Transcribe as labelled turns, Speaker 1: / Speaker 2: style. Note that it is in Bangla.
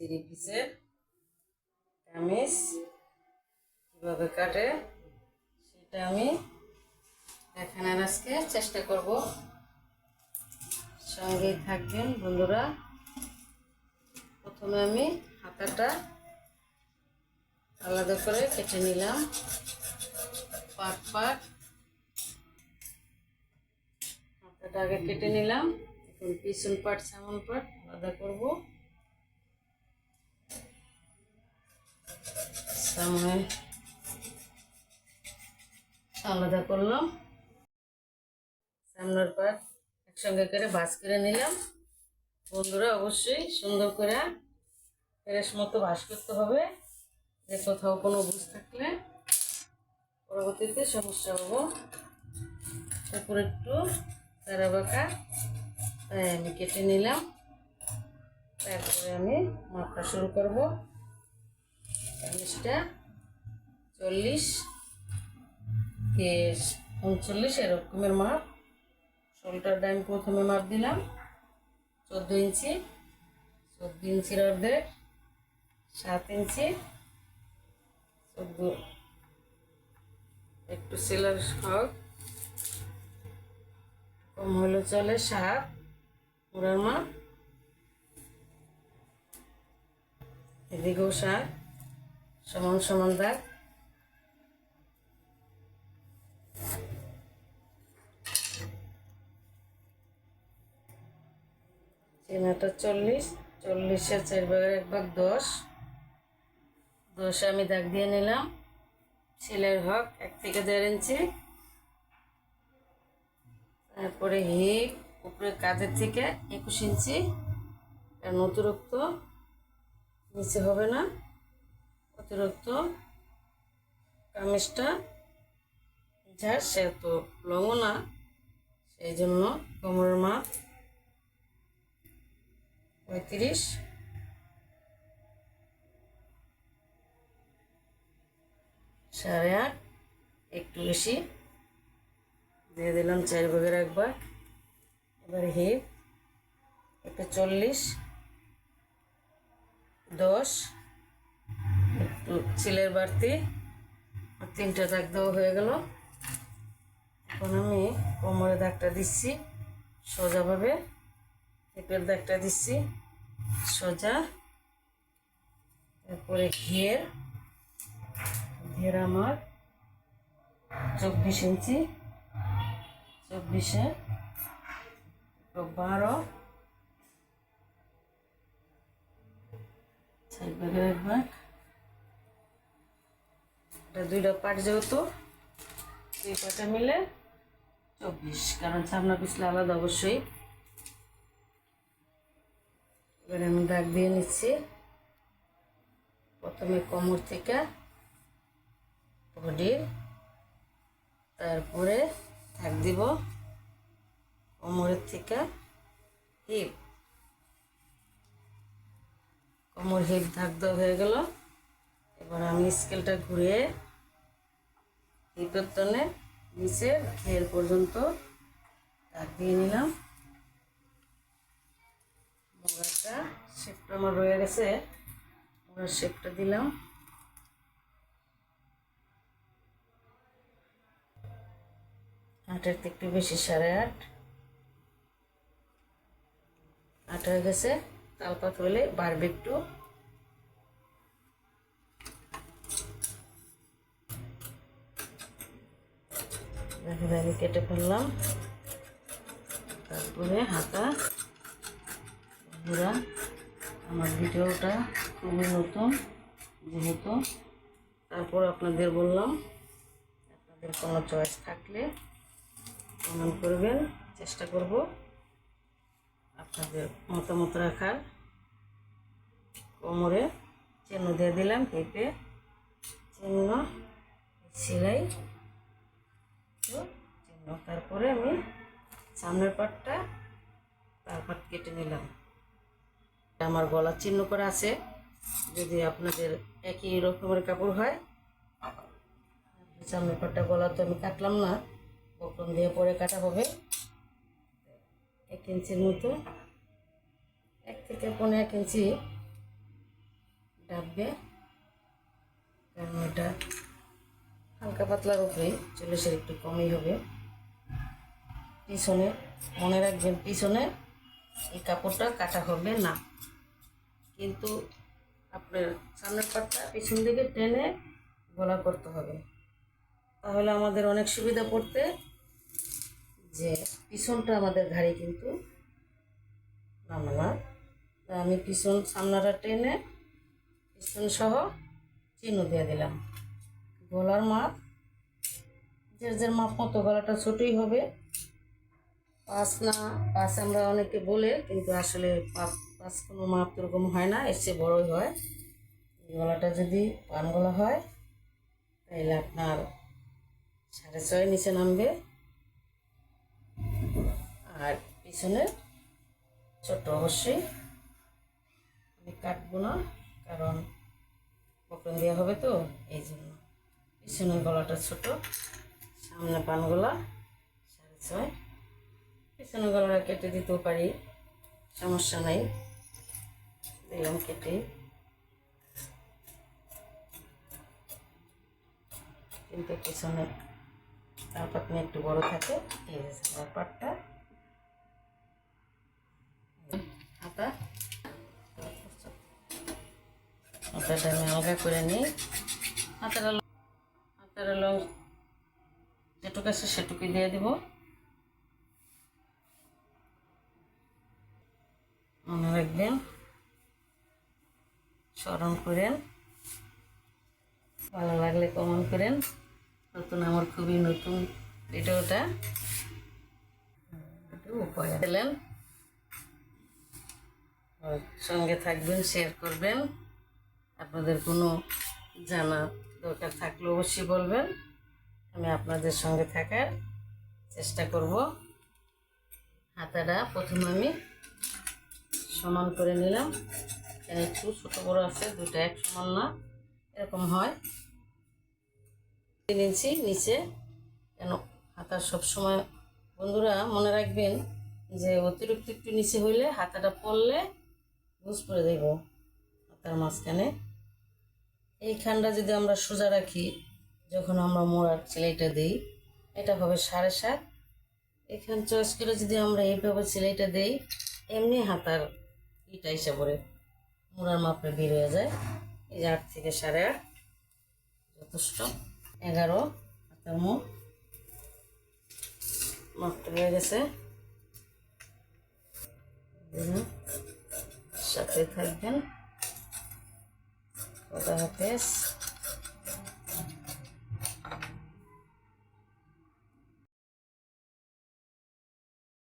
Speaker 1: থ্রি পিসের কামিজ কীভাবে কাটে সেটা আমি দেখানোর আজকে চেষ্টা করব। সঙ্গেই থাকবেন বন্ধুরা। প্রথমে আমি হাতাটা আলাদা করে কেটে নিলাম। পাট পাট। হাতাটা আগে কেটে নিলাম। এখন পিছন পাট, সামন পাট আলাদা করব। সামনে আলাদা করলাম। সামনের পাট একসঙ্গে করে ভাজ করে নিলাম। বন্ধুরা, অবশ্যই সুন্দর করে ফ্রেশ মতো ভাজ করতে হবে। যে কোথাও কোনো বুঝ থাকলে পরবর্তীতে সমস্যা হব। উপরে একটু তারা বাঁকা, তাই আমি কেটে নিলাম। তারপরে আমি মাপটা শুরু করব। চল্লিশটা। চল্লিশ উনচল্লিশ, এরকমের মাপ। শোলটারটা আমি প্রথমে মাপ দিলাম। চোদ্দ ইঞ্চি। চোদ্দ ইঞ্চির অর্ধেক। সাত ইঞ্চি। চোদ্দ। একটু সেলার হোক। কম হলে চলে সাত। পুরার মাপ। এদিকেও সাত। সমান সমান দাগ। চেনাটা চল্লিশ চল্লিশের চার ভাগের এক ভাগ দশ। দশে আমি দাগ দিয়ে নিলাম। ছেলের হক এক থেকে দেড় ইঞ্চি। তারপরে হিপ, উপরে কাঁধের থেকে একুশ ইঞ্চি। কারণ অতিরিক্ত নিচে হবে না। অতিরিক্ত কামিজটা যার সে তো লঙও না সেই জন্য কোমরের মাপ পঁয়ত্রিশ। সাড়ে আট, একটু বেশি। দিয়ে দিলাম চার ভাগের এক ভাগ। এবার হিপ একটা চল্লিশ, দশ। চিলের বাড়তি। আর তিনটা দাগ দেওয়া হয়ে গেল। এখন আমি কোমরে দাগটা দিচ্ছি, সোজাভাবে। হিপের দাগটা দিচ্ছি, সোজা। তারপরে ঘিয়ের ঘের আমার চব্বিশ ইঞ্চি, চব্বিশে বারো। এক ভাগ। এটা দুইটা পাট যেহেতু দুই পাটা মিলে চব্বিশ। কারণ সামনা পিছলে আলাদা অবশ্যই। এবারে আমি দাগ দিয়ে নিচ্ছি। প্রথমে কোমর থেকে বডির তারপরে থাক দিব কোমরের থেকে হিপ। কোমর হিপ দাগ দেওয়া হয়ে গেল। এবার আমি স্কেলটা ঘুরিয়ে হিপের তলে নিচে ঘের পর্যন্ত দাগ দিয়ে নিলাম। মোড়াটা শেপটা আমার রয়ে গেছে। মোড়ার শেপটা দিলাম। আটের একটু বেশি, সাড়ে আট। আট হয়ে গেছে। তালপাত হলে বাড়বে একটু। দেখে আমি কেটে ফেললাম। তারপরে হাতা। ঘোরা আমার ভিডিওটা খুবই নতুন, যেহেতু। তারপর আপনাদের বললাম, আপনাদের কোনো চয়েস থাকলে কমেন্ট করবেন, চেষ্টা করব আপনাদের মতামত রাখার। কোমরে চিহ্ন দিয়ে দিলাম পেঁপে চিহ্ন, সেলাই তারপরে আমি সামনের পাটটা তার পাট কেটে নিলাম। আমার গলার চিহ্ন করা আছে। যদি আপনাদের একই রকমের কাপড় হয়, সামনের পাটটা গলা তো আমি কাটলাম না বকরম দিয়ে পরে কাটা হবে। এক ইঞ্চির মতো, এক থেকে পনেরো এক ইঞ্চি ডাববে, কারণ এটা হালকা পাতলার উপরেই চল্লিশের একটু কমই হবে। পিছনে, মনে রাখবেন, পিছনে এই কাপড়টা কাটা হবে না। কিন্তু আপনার সামনের পাটটা পিছন দিকে টেনে গলা করতে হবে। তাহলে আমাদের অনেক সুবিধা পড়তে যে পিছনটা আমাদের ঘাড়ি কিন্তু নামে না তা আমি পিছন সামনাটা টেনে পিছন সহ চিহ্ন দিয়ে দিলাম। গলার মাপ, যে যার মাপ মতো গলাটা ছোটই হবে পাঁচ না পাঁচ আমরা অনেকে বলে, কিন্তু আসলে পাঁচ কোনো মাপ এরকম হয় না, এর চেয়ে বড়ই হয়। এই গলাটা যদি পান গলা হয়, তাহলে আপনার সাড়ে ছয় নিচে নামবে। আর পিছনে ছোট অবশ্যই আমি কাটবো না, কারণ বকন দেওয়া হবে তো, এই জন্য। পিছনের গলাটা ছোট, সামনে পান গলা সাড়ে ছয়। পিছনের গলাটা কেটে দিতেও পারি, সমস্যা নাই। দিলাম কেটে। কিন্তু পিছনে তার পাতনি একটু বড় থাকে, এই পাটটা হাতা। আমি আলগা করে নিই। যেটুকু আছে সেটুকুই দিয়ে দিব। মনে রাখবেন। স্মরণ করেন। ভালো লাগলে কমেন্ট করেন। নতুন আমার খুবই নতুন ভিডিওটা উপরে দিলেন সঙ্গে থাকবেন শেয়ার করবেন। আপনাদের কোনো জানা দরকার থাকলে অবশ্যই বলবেন। আমি আপনাদের সঙ্গে থাকার চেষ্টা করব। হাতাটা প্রথমে আমি সমান করে নিলাম। এখানে একটু ছোটো বড়ো আছে দুটো এক সমান না, এরকম হয়। তিন ইঞ্চি নিচে, কেন হাতা সবসময় বন্ধুরা, মনে রাখবেন যে অতিরিক্ত একটু নিচে হইলে হাতাটা পড়লে বুঝ পড়ে দেব হাতার মাঝখানে। এই এইখানটা যদি আমরা সোজা রাখি, যখন আমরা মোড়ার সেলাইটা দিই, এটা হবে সাড়ে সাত। এখান চয়েস করে যদি আমরা এইভাবে সেলাইটা দেই, এমনি হাতার ইটা হিসাবে মোড়ার মাপে বের হয়ে যায়। এই যে আট থেকে সাড়ে আট, যথেষ্ট। এগারো হাতার মুখ মাপটা হয়ে গেছে। সাথে থাকবেন। খোদা হাফেজ